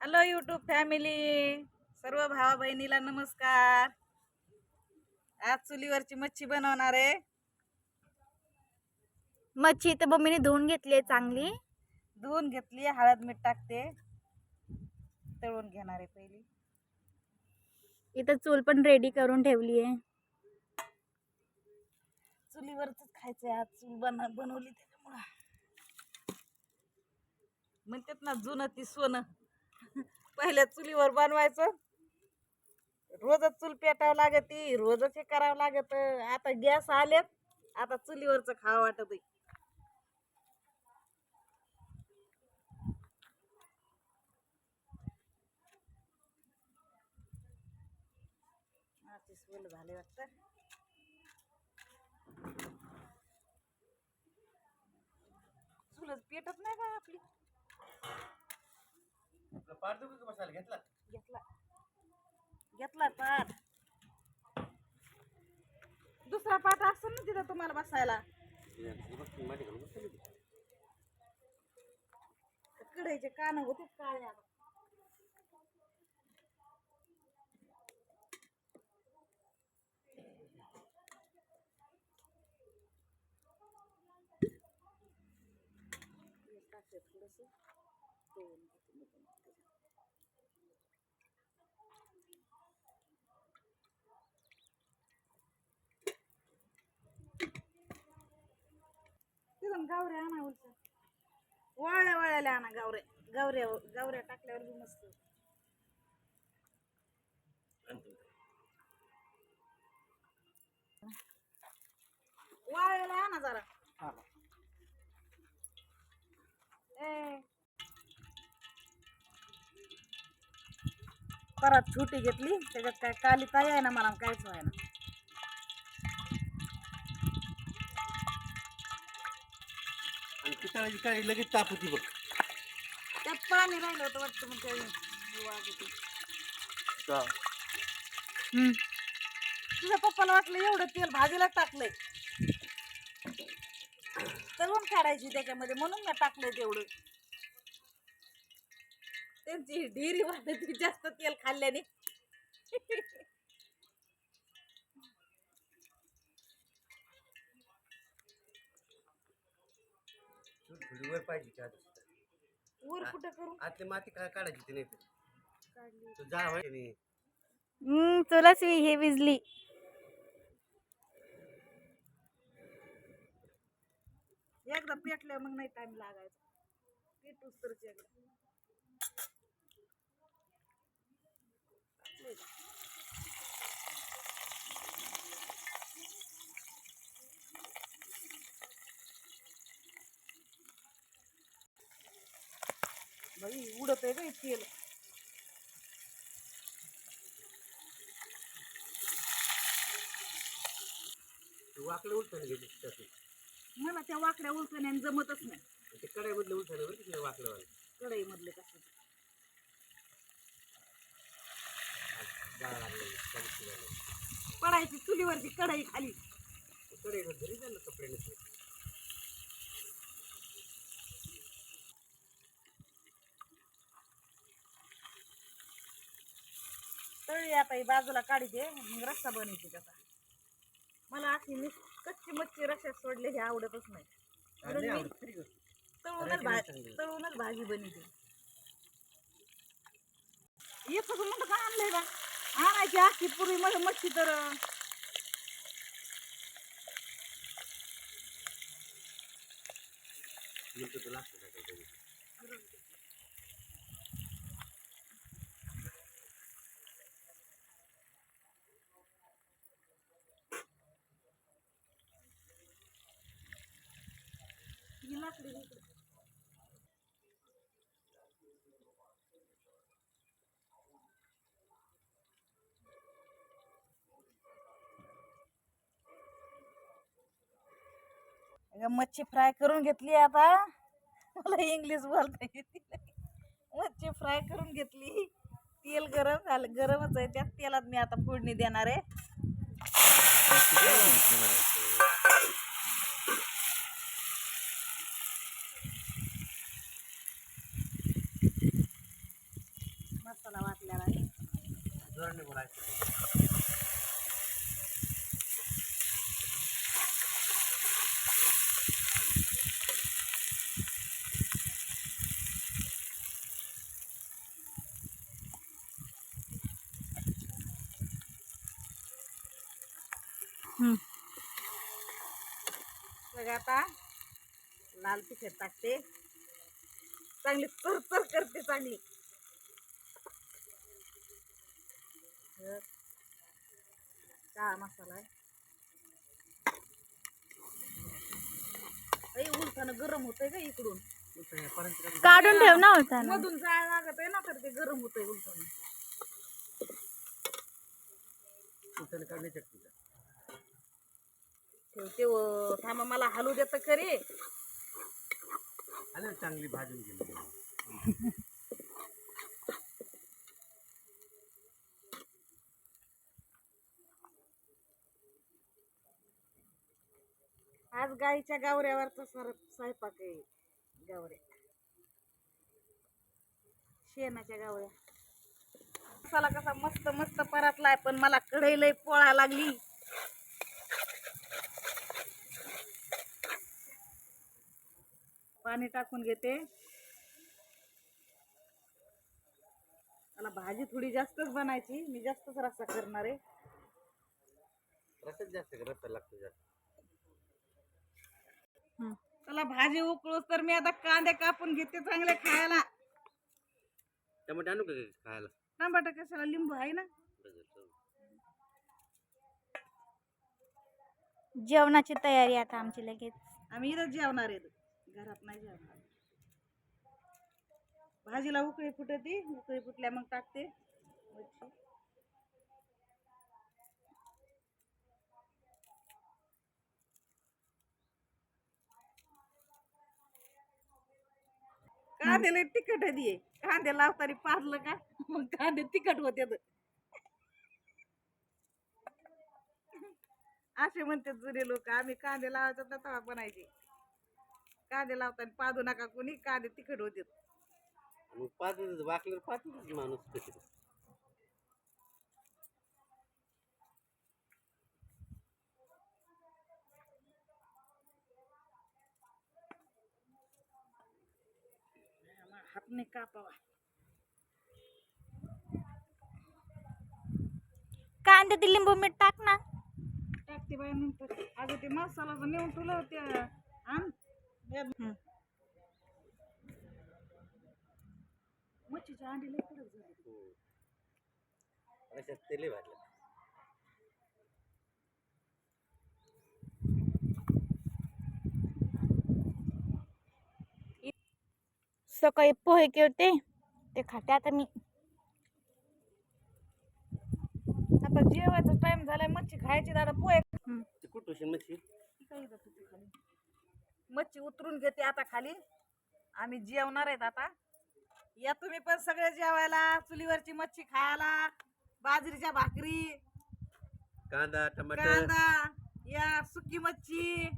Hello YouTube family सर्व भावा बहिणीला नमस्कार. आज चुलीवरची मच्छी बनवणार आहे. मच्छी तर मम्मीने धुवून घेतली आहे चांगली. धुवून घेतली हळद मीठ टाकते. तळून घेणार आहे पहिली. इथं चूल पण रेडी करून ठेवली आहे. चुलीवरच खायचंय आज चूल बन बनवली त्याच्यामुळं. म्हणतात ना जुनं ती सोनं. पहिल्या चुलीवर बनवायचं. रोजच चूल पेटावं लागती रोजच हे करावं लागत आता गॅस आलेत आता चुलीवरच खावं वाटत सोल झाले वाटत. चुलच पेटत नाही का आपली? का बसायला घेतला? घेतला. घेतला पाठ दुसरा पाठ असतो ना तिथं तुम्हाला बसायला. कढईचे कान होते काळे थोडंसं. तिथून गावऱ्या आणा उलट. वाळ्या वाळ्याला आणा गावऱ्या गावऱ्या गावऱ्या टाकल्यावर बी मस्त. वाळ्याला आणा जरा. ए परत छोटी घेतली त्याच्यात काय काली ताई आहे ना मला काहीच आहे ना आणि पितळाची काळी लगेच ताप होती बघ. त्यात पाणी राहिलं होतं वाटतं मग ते वाज होती. हम्म. तुझ्या पप्पाला वाटलं एवढं तेल भाजीला टाकलंय. तळून काढायची त्याच्यामध्ये म्हणून मी टाकलंय तेवढं. त्यांची ढिरी वाटते जास्त तेल खाल्ल्याने. वर पाहिजे का वर कुठं करू? आतली माती काय काढायची ती नाही तर. जा होय. हम्म, चुलच हे विजली. एकदा पेटल्या मग नाही टाइम लागायचा. पेटूस तरच एकदा टाकलंय का? बाई उडत आहे तेल. तू वाकडं उलटायला घेते त्यातून मला त्या वाकड्या उलटण्याने जमतच नाही. ते कडाईमधलं उलटायला बरं तिकडे वाकडं वाला कढई मधले कसं? जाळा लागला कडी शिजायला. पडायची चुलीवरची कढई खाली. घरी झालं कपडे नसले. तळी आता ही बाजूला काढते मग रस्सा बनवते त्याचा. मला अशी नुस कच्ची मच्छी रश्यात सोडलेली आवडतच नाही. गोष्ट. तळूनच भाजी तळूनच भाजी बनवते. एकच म्हणतं का आणलंय का आणायची असती पूर्वी मग मच्छी तर. लाकडी मच्छी फ्राय करून घेतली आता. मला इंग्लिश बोलता येते मच्छी फ्राय करून घेतली. तेल गरम झालं गरमच आहे. त्या तेलात मी आता फोडणी देणार आहे. जोराने बोलायचं हम्म. बघ आता लाल तिखट टाकते. चांगली चरचर करते चांगली तर काळा मसाला आहे. आई, उलटानं गरम होतंय का इकडून. काढून ठेव ना होता ना मधून जाळ लागत आहे ना तर ते गरम होतंय उलटानं उलटं काढणे चटणीचा ठेवते व थांबा मला हलू देत खरे. आणि चांगली भाजून गेली आज गाईच्या गावऱ्यावरचा सर स्वयंपाक आहे गावऱ्या. शेणाच्या गावऱ्या. मसाला कसा मस्त मस्त परतलाय पण मला कढई लय पोळा लागली. पाणी टाकून घेते. मला भाजी थोडी जास्तच बनायची मी जास्तच रस्सा करणार आहे. रसच जास्त का रस्ता लागतो जास्त. हम्म. चला भाजी उकळूस तर मी आता कांदे कापून घेते चांगले खायला. टमाटे आणू का खायला? टमाटर कशाला? लिंबू आहे ना. जेवणाची तयारी आता आमची लगेच. आम्ही इथं जेवणार आहेत घरात नाही जेवणार. भाजीला उकळी फुटती उकळी फुटल्या मग टाकते. मच्छी. कांद्याला तिखट दे कांदे लावताना पाजलं का? मग कांदे तिखट होते असे म्हणतात जुने लोक आम्ही कांदे लावायचा तवा बनायचे. कांदे लावताना पादू नका कोणी कांदे तिखट होते. मग पाच वाकल्यावर पाच माणूस कशी. हातने कापावा. कांद्यात लिंबू मीठ टाक ना. टाकते बाय नंतर. अगं ते मसाला नेऊन तुला ते आण. मच्छीच्या अंडी लय कडक झाली. अशात तेले भाजलं. सकाळी पोहे केले ते खाते आता मी. आता जेवायचा टाइम झालाय मच्छी खायची दादा पोहे. हम्म. ते कुठं उशीर मच्छी मच्छी उतरून घेते आता खाली. आम्ही जेवणार आहेत आता. या तुम्ही पण सगळे जेवायला चुलीवरची मच्छी खायला बाजरीच्या भाकरी कांदा टमाटर. कांदा या सुकी मच्छी.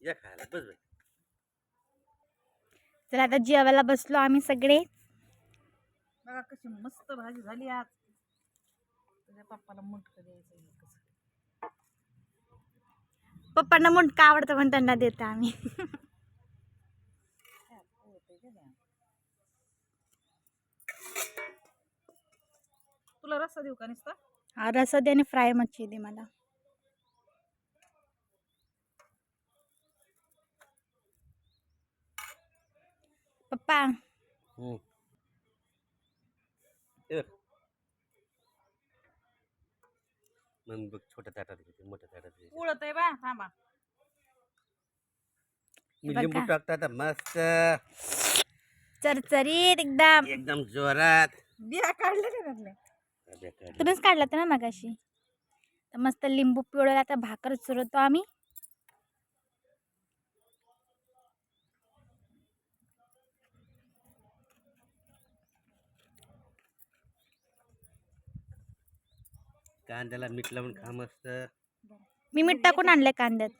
या खायला बस बस. चला आता जेवायला बसलो आम्ही सगळे. बघा कशी मस्त भाजी झाली आज. तुझ्या पप्पाला मुंटक द्यायचं पप्पांना मुंडका आवडतं म्हणून त्यांना देतो आम्ही? तुला रस्सा देऊ का नुसता? हा, रसद आणि फ्राय मच्छी दे मला. पप्पा हम्म. हे बघ. मग बघ छोट्या ताटात घेते मोठ्या ताटात घेते. उळत आहे बा थांबा. मी बघा. लिंबू टाकतो आता मस्त. चरचरीत एकदम. एकदम जोरात. बिया का काय. तुम्हीच काढला होता ना मगाशी? तर मस्त लिंबू पिवळ्याला आता भाकर चुरवतो आम्ही. कांद्याला मीठ लावून खा मस्त. मी मीठ टाकून आणलंय कांद्यात.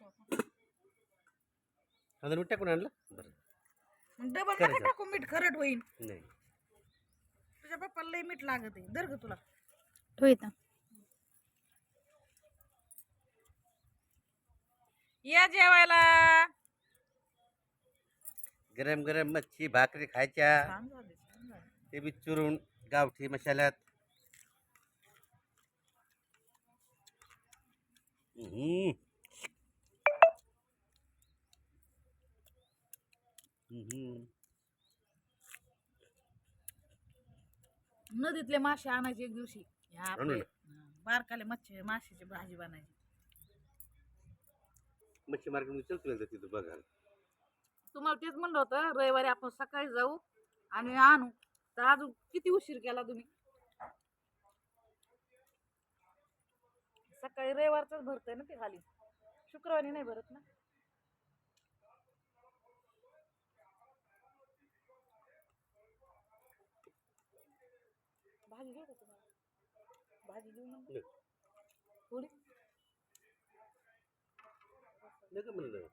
कांदा मीठ टाकून आणलं? बरं. डबल. नका टाकू मीठ खरट होईल नाही. तुझ्या पप्पाला लई मीठ लागत आहे. दर ग तुला. इथं. या जेवायला. गरम गरम मच्छी भाकरी खायच्या. छान झाले छान झाले. ते बी चुरून गावठी मसाल्यात हम्म. हम्म. नदीतले मासे आणायचे एक दिवशी. ह्या आपले बारकाले मच्छी माशाची भाजी बनायची. मच्छी मार्केटमध्ये चलतो एकदा तिथं बघायला. तुम्हाला तेच म्हणलं होतं रविवारी आपण सकाळी जाऊ आणि आणू. तर अजून किती उशीर केला तुम्ही? सकाळी रविवारच भरतय ना ते खाली शुक्रवारी नाही भरत ना. भाजी घेऊ का तुम्हाला? भाजी घेऊ ना. थोडी. म्हणलं?